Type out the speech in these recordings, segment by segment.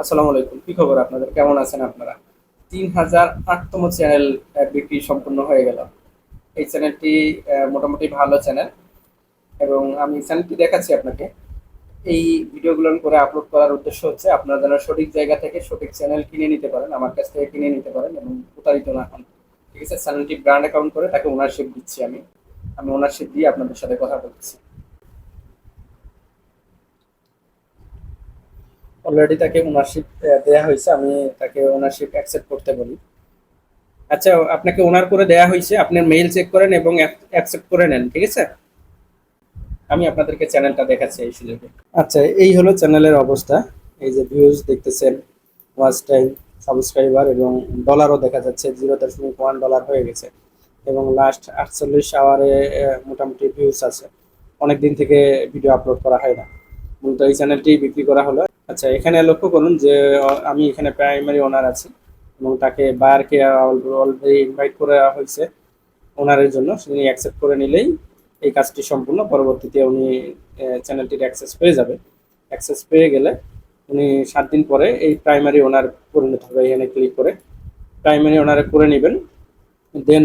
আসসালামু আলাইকুম। কি খবর আপনাদের? কেমন আছেন আপনারা? তিন হাজার আটতম চ্যানেল বিক্রি সম্পূর্ণ হয়ে গেল। এই চ্যানেলটি মোটামুটি ভালো চ্যানেল। এবং আমি চ্যানেলটি দেখাচ্ছি আপনাকে। এই ভিডিওগুলো করে আপলোড করার উদ্দেশ্য হচ্ছে, আপনারা যেন সঠিক জায়গা থেকে সঠিক চ্যানেল কিনে নিতে পারেন, আমার কাছ থেকে কিনে নিতে পারেন এবং প্রতারিত না হন। ঠিক আছে? চ্যানেলটি ব্র্যান্ড অ্যাকাউন্ট করে তাকে ওনারশিপ দিচ্ছি আমি। আমি ওনারশিপ দিয়ে আপনাদের সাথে কথা বলছি। অলরেডি তাকে ওনারশিপ দেয়া হয়েছে, আমি তাকে ওনারশিপ অ্যাকসেপ্ট করতে বলি। আচ্ছা আপনাকে ওনার করে দেয়া হয়েছে, আপনি মেইল চেক করেন এবং অ্যাকসেপ্ট করে নেন, ঠিক আছে? আমি আপনাদেরকে চ্যানেলটা দেখাচ্ছি এই সুযোগে। আচ্ছা এই হলো চ্যানেলের অবস্থা। এই যে ভিউজ দেখতেছেন ওয়াচ টাইম সাবস্ক্রাইবার এবং ডলারও দেখা যাচ্ছে জিরো দশমিক ওয়ান ডলার হয়ে গেছে। এবং লাস্ট আটচল্লিশ আওয়ারে মোটামুটি ভিউজ আছে। অনেক দিন থেকে ভিডিও আপলোড করা হয় না। মূলত এই চ্যানেলটি বিক্রি করা হলো। আচ্ছা এখানে লক্ষ্য করুন যে, আমি এখানে প্রাইমারি ওনার আছি এবং তাকে বায়ারকে অলরেডি ইনভাইট করা হয়েছে ওনারের জন্য। তিনি অ্যাকসেপ্ট করে নিলেই এই কাজটি সম্পূর্ণ। পরবর্তীতে উনি চ্যানেলটির অ্যাক্সেস পেয়ে যাবে। অ্যাক্সেস পেয়ে গেলে উনি সাত দিন পরে এই প্রাইমারি ওনার পরিণত হবে এখানে ক্লিক করে। প্রাইমারি ওনারে করে নেবেন। দেন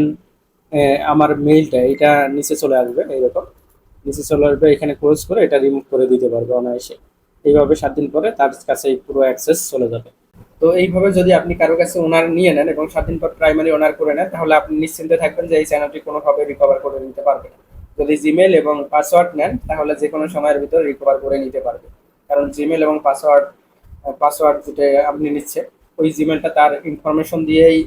আমার মেইলটা এটা নিচে চলে আসবে এইরকম এখানে ক্লোজ করে এটা রিমুভ করে দিতে পারবে অনায়াসে। এইভাবে সাত দিন পরে তার কাছে পুরো অ্যাক্সেস চলে যাবে। তো এইভাবে যদি আপনি কারও কাছে ওনার নিয়ে নেন এবং সাত দিন পর প্রাইমারি ওনার করে নেন, তাহলে আপনি নিশ্চিন্তে থাকবেন যে এই চ্যানেলটি কোনোভাবে রিকভার করে নিতে পারবে না। যদি জিমেল এবং পাসওয়ার্ড নেন, তাহলে যে কোনো সময়ের ভিতরে রিকভার করে নিতে পারবে। কারণ জিমেল এবং পাসওয়ার্ড পাসওয়ার্ড যেটা আপনি নিচ্ছে ওই জিমেলটা তার ইনফরমেশন দিয়েই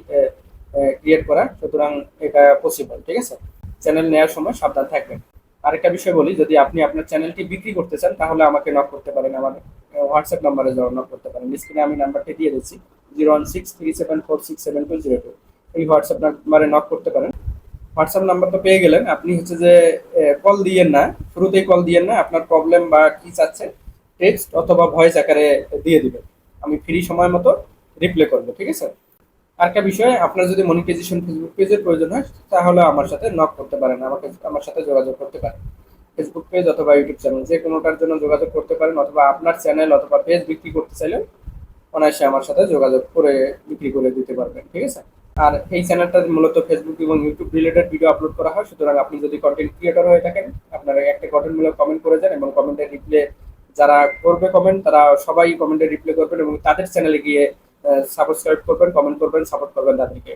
ক্রিয়েট করা। সুতরাং এটা পসিবল ঠিক আছে? চ্যানেল নেওয়ার সময় সাবধান থাকবেন। আরেকটা বিষয় বলি, যদি আপনি আপনার চ্যানেলটি বিক্রি করতে চান, তাহলে আমাকে নক করতে পারেন। আমার হোয়াটসঅ্যাপ নাম্বারে নক করতে পারেন। স্ক্রিনে আমি নাম্বারটি দিয়ে দিচ্ছি zero one six three seven four six seven two zero two এই হোয়াটসঅ্যাপ নাম্বারে নক করতে পারেন। হোয়াটসঅ্যাপ নাম্বার তো পেয়ে গেলেন। আপনি হচ্ছে যে কল দিয়েন না, শুরুতেই কল দিয়েন না, আপনার প্রবলেম বা কি চাচ্ছেন টেক্সট অথবা ভয়েস আকারে দিয়ে দিবেন। আমি ফ্রি সময় মতো রিপ্লাই করব, ঠিক আছে? আরেকটা বিষয়, আপনার যদি মনিটাইজেশন ফেসবুক পেজের প্রয়োজন হয়, তাহলে আমার সাথে নক করতে পারেন, আমাকে, আমার সাথে যোগাযোগ করতে পারেন। ফেসবুক পেজ অথবা ইউটিউব চ্যানেল যে কোনোটার জন্য যোগাযোগ করতে পারেন, অথবা আপনার চ্যানেল অথবা পেজ বিক্রি করতে চাইলে অনায়াসে আমার সাথে যোগাযোগ করে বিক্রি করে দিতে পারবেন, ঠিক আছে? আর এই চ্যানেলটা মূলত ফেসবুক এবং ইউটিউব রিলেটেড ভিডিও আপলোড করা হয়, সুতরাং আপনি যদি কন্টেন্ট ক্রিয়েটর হয়ে থাকেন, আপনারা একটা কন্টেন্টমূলক কমেন্ট করে যান এবং কমেন্টের রিপ্লে যারা করবে কমেন্ট তারা সবাই কমেন্টে রিপ্লাই করবেন এবং তাদের চ্যানেলে গিয়ে সাবস্ক্রাইব করবেন কমেন্ট করবেন সাপোর্ট করবেন তাদেরকে।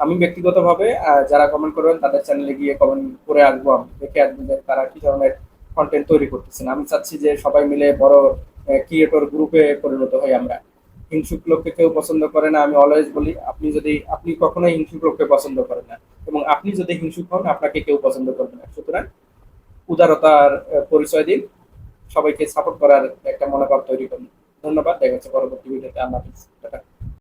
আমি ব্যক্তিগতভাবে যারা কমেন্ট করবেন, তাদের চ্যানেলে গিয়ে কমেন্ট করে আসব আমি, দেখে আসব যে তারা কি ধরনের কন্টেন্ট তৈরি করতেছেন। আমি চাচ্ছি যে সবাই মিলে বড় ক্রিয়েটর গ্রুপে পরিণত হই আমরা। হিংসুক লোককে কেউ পছন্দ করে না, আমি অলওয়েজ বলি, আপনি যদি, আপনি কখনোই হিংসুক লোককে পছন্দ করেন না। এবং আপনি যদি হিংসুক হন, আপনাকে কেউ পছন্দ করবে না। সুতরাং উদারতার পরিচয় দিন, সবাইকে সাপোর্ট করার একটা মনোভাব তৈরি করুন। ধন্যবাদ। দেখা হচ্ছে পরবর্তী ভিডিওতে। আল্লাহ